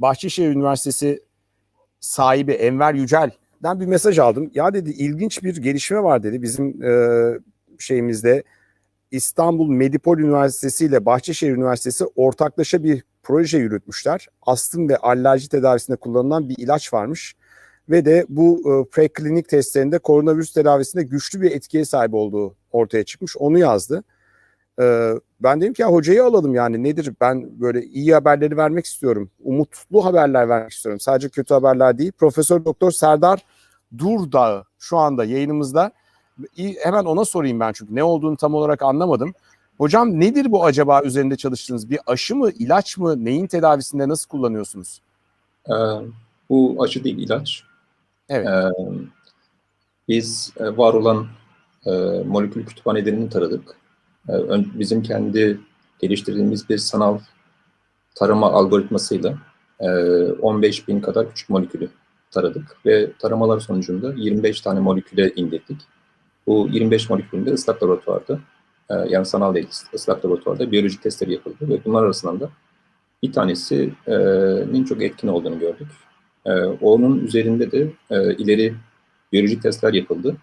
Bahçeşehir Üniversitesi sahibi Enver Yücel'den bir mesaj aldım. Ya dedi ilginç bir gelişme var dedi bizim e, şeyimizde. İstanbul Medipol Üniversitesi ile Bahçeşehir Üniversitesi ortaklaşa bir proje yürütmüşler. Astım ve alerji tedavisinde kullanılan bir ilaç varmış. Ve de bu e, preklinik testlerinde koronavirüs tedavisinde güçlü bir etkiye sahip olduğu ortaya çıkmış. Onu yazdı. E, ben dedim ki ya hocayı alalım yani nedir? Ben böyle iyi haberleri vermek istiyorum. Umutlu haberler vermek istiyorum. Sadece kötü haberler değil. Profesör Doktor Serdar Durdağ şu anda yayınımızda. Hemen ona sorayım ben çünkü ne olduğunu tam olarak anlamadım. Hocam nedir bu acaba üzerinde çalıştığınız bir aşı mı, ilaç mı, neyin tedavisinde nasıl kullanıyorsunuz? Ee, bu aşı değil ilaç. Evet. Ee, biz e, var olan e, molekül kütüphanelerini taradık. E, ön, bizim kendi geliştirdiğimiz bir sanal tarama algoritmasıyla e, 15 bin kadar küçük molekülü taradık ve taramalar sonucunda 25 tane moleküle indirdik. Bu 25 molekülünde ıslak laboratuvarda, e, yani sanal değil ıslak laboratuvarda biyolojik testleri yapıldı ve bunlar arasından da bir tanesinin çok etkin olduğunu gördük. E, onun üzerinde de e, ileri biyolojik testler yapıldı.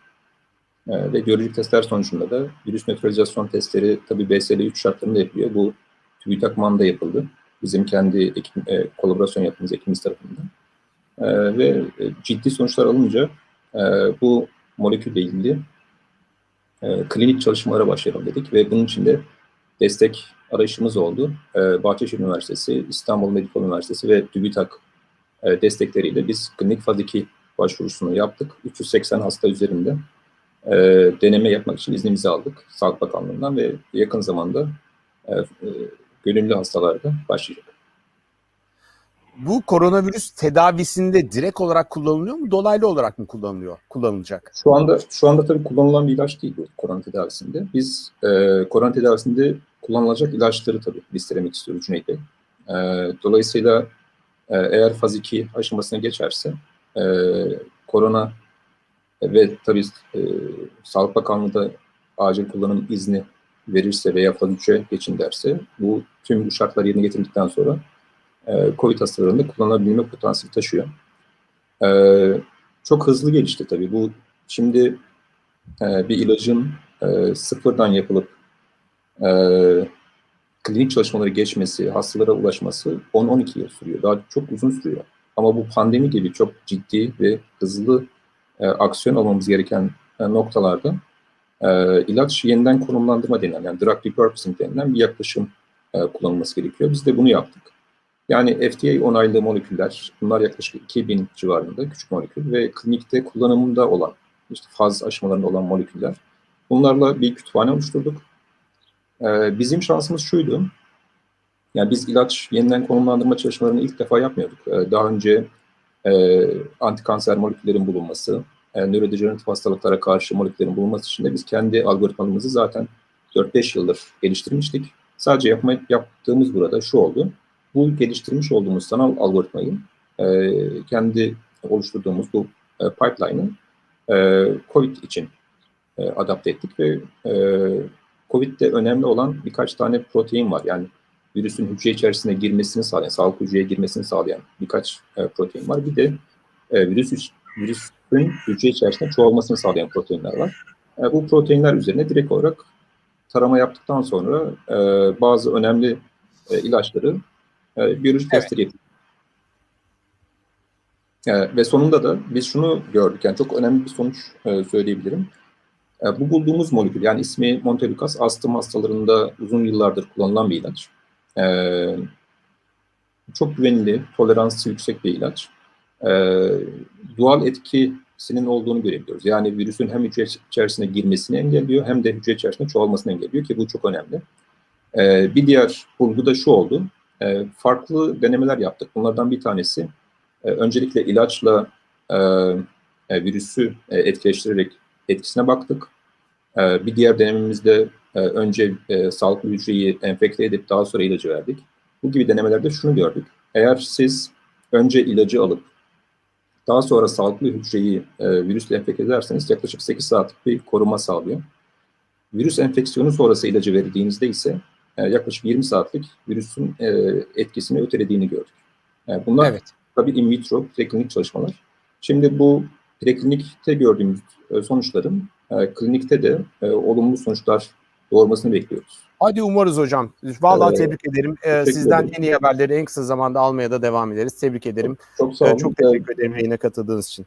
E, ve biyolojik testler sonucunda da virüs nötralizasyon testleri tabii BSL-3 şartlarında yapılıyor. Bu TÜBİTAK MAN'da yapıldı. Bizim kendi ekip, e, kolaborasyon yaptığımız ekibimiz tarafından. E, ve ciddi sonuçlar alınca e, bu molekülle ilgili e, klinik çalışmalara başlayalım dedik ve bunun için de destek arayışımız oldu. E, Bahçeşehir Üniversitesi, İstanbul Medipol Üniversitesi ve TÜBİTAK e, destekleriyle biz klinik faz 2 başvurusunu yaptık. 380 hasta üzerinde e, deneme yapmak için iznimizi aldık Sağlık Bakanlığı'ndan ve yakın zamanda e, e, gönüllü hastalarda başlayacak. Bu koronavirüs tedavisinde direkt olarak kullanılıyor mu, dolaylı olarak mı kullanılıyor, kullanılacak? Şu anda şu anda tabii kullanılan bir ilaç değil bu korona tedavisinde. Biz e, korona tedavisinde kullanılacak ilaçları tabii listelemek istiyoruz Cüneyt Bey. E, dolayısıyla e, eğer faz 2 aşamasına geçerse e, korona ve tabii e, Sağlık Bakanlığı da acil kullanım izni verirse veya faz 3'e geçin derse bu tüm bu şartlar yerine getirdikten sonra e, COVID hastalarında kullanılabilme potansiyeli taşıyor. E, çok hızlı gelişti tabii. Bu şimdi e, bir ilacın e, sıfırdan yapılıp e, klinik çalışmaları geçmesi, hastalara ulaşması 10-12 yıl sürüyor. Daha çok uzun sürüyor. Ama bu pandemi gibi çok ciddi ve hızlı e, aksiyon almamız gereken e, noktalarda e, ilaç yeniden konumlandırma denilen, yani drug repurposing denilen bir yaklaşım e, kullanılması gerekiyor. Biz de bunu yaptık. Yani FDA onaylı moleküller, bunlar yaklaşık 2000 civarında küçük molekül ve klinikte kullanımında olan, işte faz aşamalarında olan moleküller. Bunlarla bir kütüphane oluşturduk. Ee, bizim şansımız şuydu, yani biz ilaç yeniden konumlandırma çalışmalarını ilk defa yapmıyorduk. Ee, daha önce e, antikanser moleküllerin bulunması, e, nörodejeneratif hastalıklara karşı moleküllerin bulunması için de biz kendi algoritmalarımızı zaten 4-5 yıldır geliştirmiştik. Sadece yapma, yaptığımız burada şu oldu, bu geliştirmiş olduğumuz sanal algoritmayı e, kendi oluşturduğumuz bu e, pipeline'ı e, COVID için e, adapte ettik ve e, COVID'de önemli olan birkaç tane protein var. Yani virüsün hücre içerisine girmesini sağlayan, sağlık hücreye girmesini sağlayan birkaç e, protein var. Bir de e, virüs virüsün hücre içerisinde çoğalmasını sağlayan proteinler var. E, bu proteinler üzerine direkt olarak tarama yaptıktan sonra e, bazı önemli e, ilaçları e, biyolojik evet. testleri yapıyoruz. E, ve sonunda da biz şunu gördük, yani çok önemli bir sonuç e, söyleyebilirim. E, bu bulduğumuz molekül, yani ismi Montelukast, astım hastalarında uzun yıllardır kullanılan bir ilaç. E, çok güvenilir, toleransı yüksek bir ilaç. E, doğal etkisinin olduğunu görebiliyoruz. Yani virüsün hem hücre içerisine girmesini engelliyor hem de hücre içerisinde çoğalmasını engelliyor ki bu çok önemli. E, bir diğer bulgu da şu oldu. E, farklı denemeler yaptık. Bunlardan bir tanesi e, öncelikle ilaçla e, e, virüsü e, etkileştirerek etkisine baktık. E, bir diğer denememizde e, önce e, sağlıklı hücreyi enfekte edip daha sonra ilacı verdik. Bu gibi denemelerde şunu gördük. Eğer siz önce ilacı alıp daha sonra sağlıklı hücreyi e, virüsle enfekte ederseniz yaklaşık 8 saatlik bir koruma sağlıyor. Virüs enfeksiyonu sonrası ilacı verildiğinizde ise yaklaşık 20 saatlik virüsün etkisini ötelediğini gördük. E, bunlar Evet. tabii in vitro preklinik çalışmalar. Şimdi bu preklinikte gördüğümüz e, sonuçların e, klinikte de e, olumlu sonuçlar doğurmasını bekliyoruz. Hadi umarız hocam. Vallahi Ee, tebrik ederim. Ee, sizden ederim. en iyi haberleri en kısa zamanda almaya da devam ederiz. Tebrik ederim. Çok sağ Ee, olun. çok teşekkür ederim yayına katıldığınız için.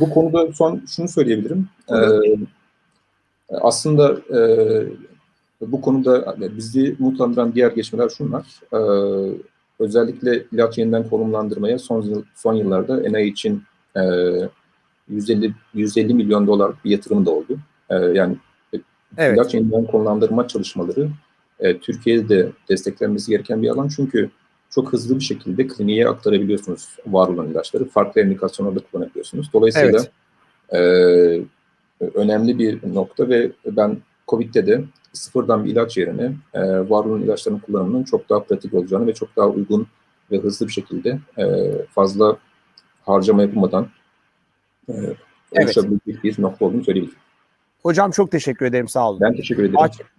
Bu konuda son şunu söyleyebilirim. Ee, aslında e, bu konuda bizi umutlandıran diğer gelişmeler şunlar. Ee, özellikle ilaç yeniden konumlandırmaya son yıl- son yıllarda NIH'in e, 150 150 milyon dolar bir yatırımı da oldu. E, yani Evet. ilaç yeniden konumlandırma çalışmaları e, Türkiye'de de desteklenmesi gereken bir alan çünkü çok hızlı bir şekilde kliniğe aktarabiliyorsunuz var olan ilaçları. Farklı endikasyonlarda kullanabiliyorsunuz. Dolayısıyla e, önemli bir nokta ve ben COVID'de de sıfırdan bir ilaç yerine e, var olan ilaçların kullanımının çok daha pratik olacağını ve çok daha uygun ve hızlı bir şekilde e, fazla harcama yapılmadan e, Evet. oluşabilecek bir nokta olduğunu söyleyebilirim. Hocam çok teşekkür ederim. Sağ olun. Ben teşekkür ederim. Aç-